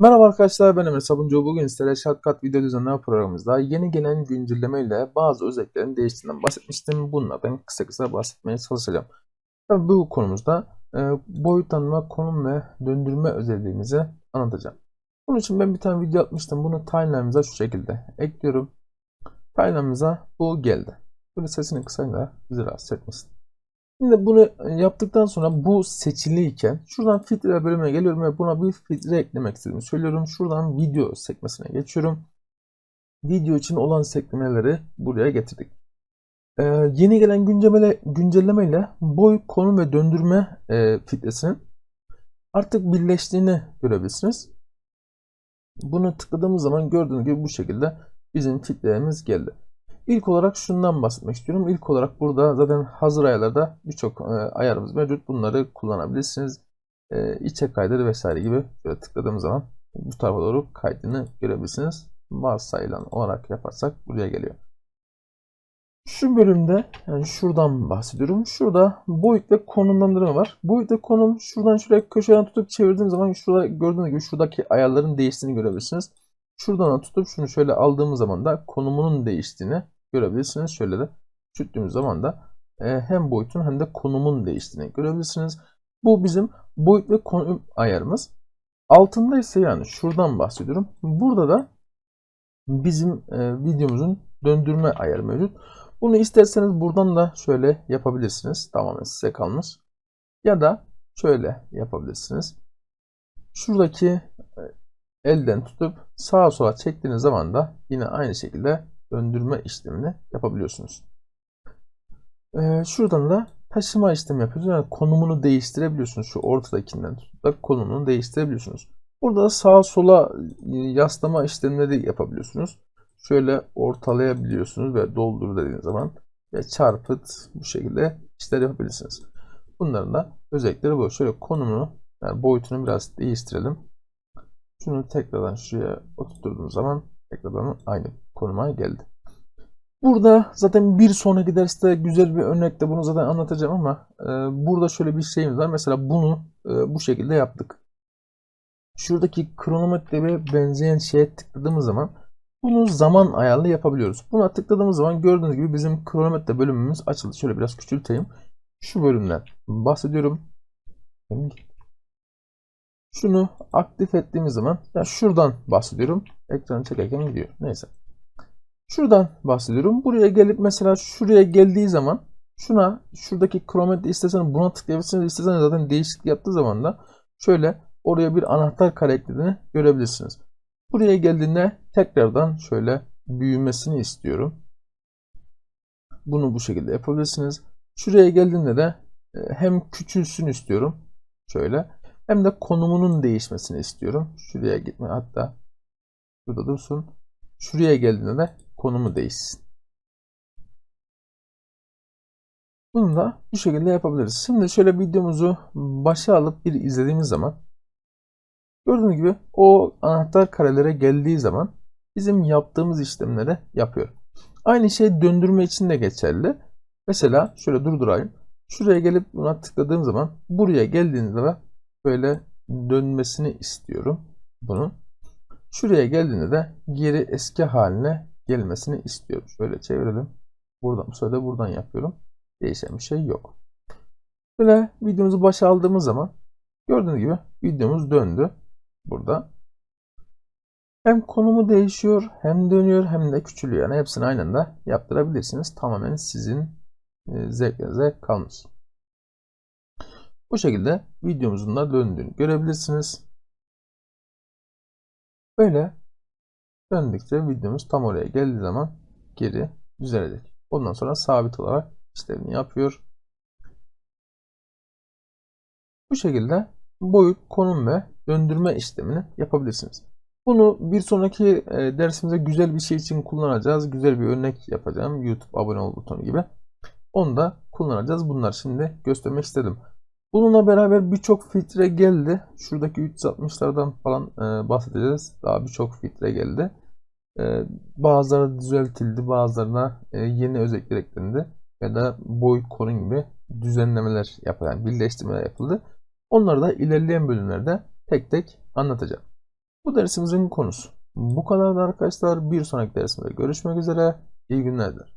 Merhaba arkadaşlar ben Emre Sabuncu. Bugün sizlere Shortcut video düzenleme programımızda yeni gelen güncelleme ile bazı özelliklerin değiştiğinden bahsetmiştim. Bunlardan kısa kısa bahsetmeye çalışacağım. Tabii bu konumuzda e, boyutlanma, konum ve döndürme özelliğimizi anlatacağım. Bunun için ben bir tane video atmıştım. Bunu timeline'ımıza şu şekilde ekliyorum. Timeline'ımıza bu geldi. Böyle sesini kısayım da bizi rahatsız etmesin. Şimdi bunu yaptıktan sonra bu seçiliyken şuradan filtre bölümüne geliyorum ve buna bir filtre eklemek istediğimi söylüyorum. Şuradan video sekmesine geçiyorum. Video için olan sekmeleri buraya getirdik. Ee, yeni gelen güncelleme, güncelleme ile boy, konum ve döndürme e, filtresinin artık birleştiğini görebilirsiniz. Bunu tıkladığımız zaman gördüğünüz gibi bu şekilde bizim filtrelerimiz geldi. İlk olarak şundan bahsetmek istiyorum. İlk olarak burada zaten hazır ayarlarda birçok e, ayarımız mevcut. Bunları kullanabilirsiniz. E, içe kaydır vesaire gibi böyle tıkladığım zaman bu tarafa doğru kaydını görebilirsiniz. Varsayılan olarak yaparsak buraya geliyor. Şu bölümde yani şuradan bahsediyorum. Şurada boyut ve konumlandırma var. Boyut ve konum şuradan şuraya köşeden tutup çevirdiğim zaman şurada gördüğünüz gibi şuradaki ayarların değiştiğini görebilirsiniz. Şuradan tutup şunu şöyle aldığımız zaman da konumunun değiştiğini görebilirsiniz. Şöyle de küçülttüğümüz zaman da e, hem boyutun hem de konumun değiştiğini görebilirsiniz. Bu bizim boyut ve konum ayarımız. Altında ise yani şuradan bahsediyorum. Burada da bizim e, videomuzun döndürme ayarı mevcut. Bunu isterseniz buradan da şöyle yapabilirsiniz. Tamamen size kalmış. Ya da şöyle yapabilirsiniz. Şuradaki e, elden tutup sağa sola çektiğiniz zaman da yine aynı şekilde döndürme işlemini yapabiliyorsunuz. Ee, şuradan da taşıma işlemi yapıyorsunuz. Yani konumunu değiştirebiliyorsunuz. Şu ortadakinden da konumunu değiştirebiliyorsunuz. Burada da sağa sola e, yaslama işlemleri yapabiliyorsunuz. Şöyle ortalayabiliyorsunuz ve doldur dediğiniz zaman ve çarpıt bu şekilde işler yapabilirsiniz. Bunların da özellikleri bu. Şöyle konumunu yani boyutunu biraz değiştirelim. Şunu tekrardan şuraya oturttuğum zaman tekrardan aynı konuma geldi. Burada zaten bir sonraki derste güzel bir örnekte bunu zaten anlatacağım ama e, burada şöyle bir şeyimiz var. Mesela bunu e, bu şekilde yaptık. Şuradaki kronometreye benzeyen şeye tıkladığımız zaman bunu zaman ayarlı yapabiliyoruz. Buna tıkladığımız zaman gördüğünüz gibi bizim kronometre bölümümüz açıldı. Şöyle biraz küçülteyim. Şu bölümden bahsediyorum. Şunu aktif ettiğimiz zaman ya şuradan bahsediyorum. Ekranı çekerken gidiyor. Neyse. Şuradan bahsediyorum. Buraya gelip mesela şuraya geldiği zaman şuna şuradaki krometre isteseniz buna tıklayabilirsiniz. İsteseniz zaten değişiklik yaptığı zaman da şöyle oraya bir anahtar karakterini görebilirsiniz. Buraya geldiğinde tekrardan şöyle büyümesini istiyorum. Bunu bu şekilde yapabilirsiniz. Şuraya geldiğinde de e, hem küçülsün istiyorum. Şöyle. Hem de konumunun değişmesini istiyorum. Şuraya gitme hatta şurada dursun. Şuraya geldiğinde de konumu değişsin. Bunu da bu şekilde yapabiliriz. Şimdi şöyle videomuzu başa alıp bir izlediğimiz zaman gördüğünüz gibi o anahtar karelere geldiği zaman bizim yaptığımız işlemleri yapıyor. Aynı şey döndürme için de geçerli. Mesela şöyle durdurayım. Şuraya gelip buna tıkladığım zaman buraya geldiğinizde böyle dönmesini istiyorum bunun. Şuraya geldiğinde de geri eski haline gelmesini istiyorum. Şöyle çevirelim. Buradan bu sefer buradan yapıyorum. Değişen bir şey yok. Böyle videomuzu başa aldığımız zaman gördüğünüz gibi videomuz döndü. Burada. Hem konumu değişiyor hem dönüyor hem de küçülüyor. Yani hepsini aynı anda yaptırabilirsiniz. Tamamen sizin e, zevkinize kalmış. Bu şekilde videomuzun da döndüğünü görebilirsiniz. Böyle döndükçe videomuz tam oraya geldiği zaman geri düzelecek. Ondan sonra sabit olarak işlevini yapıyor. Bu şekilde boyut, konum ve döndürme işlemini yapabilirsiniz. Bunu bir sonraki e, dersimize güzel bir şey için kullanacağız. Güzel bir örnek yapacağım. YouTube abone ol butonu gibi. Onu da kullanacağız. Bunlar şimdi göstermek istedim. Bununla beraber birçok filtre geldi. Şuradaki 360'lardan falan e, bahsedeceğiz. Daha birçok filtre geldi. E, bazıları düzeltildi, bazılarına e, yeni özellikler eklendi. Ya da boy konum gibi düzenlemeler yapıldı. Yani birleştirmeler yapıldı. Onları da ilerleyen bölümlerde tek tek anlatacağım. Bu dersimizin konusu. Bu kadar arkadaşlar. Bir sonraki dersimde görüşmek üzere. İyi günler dilerim.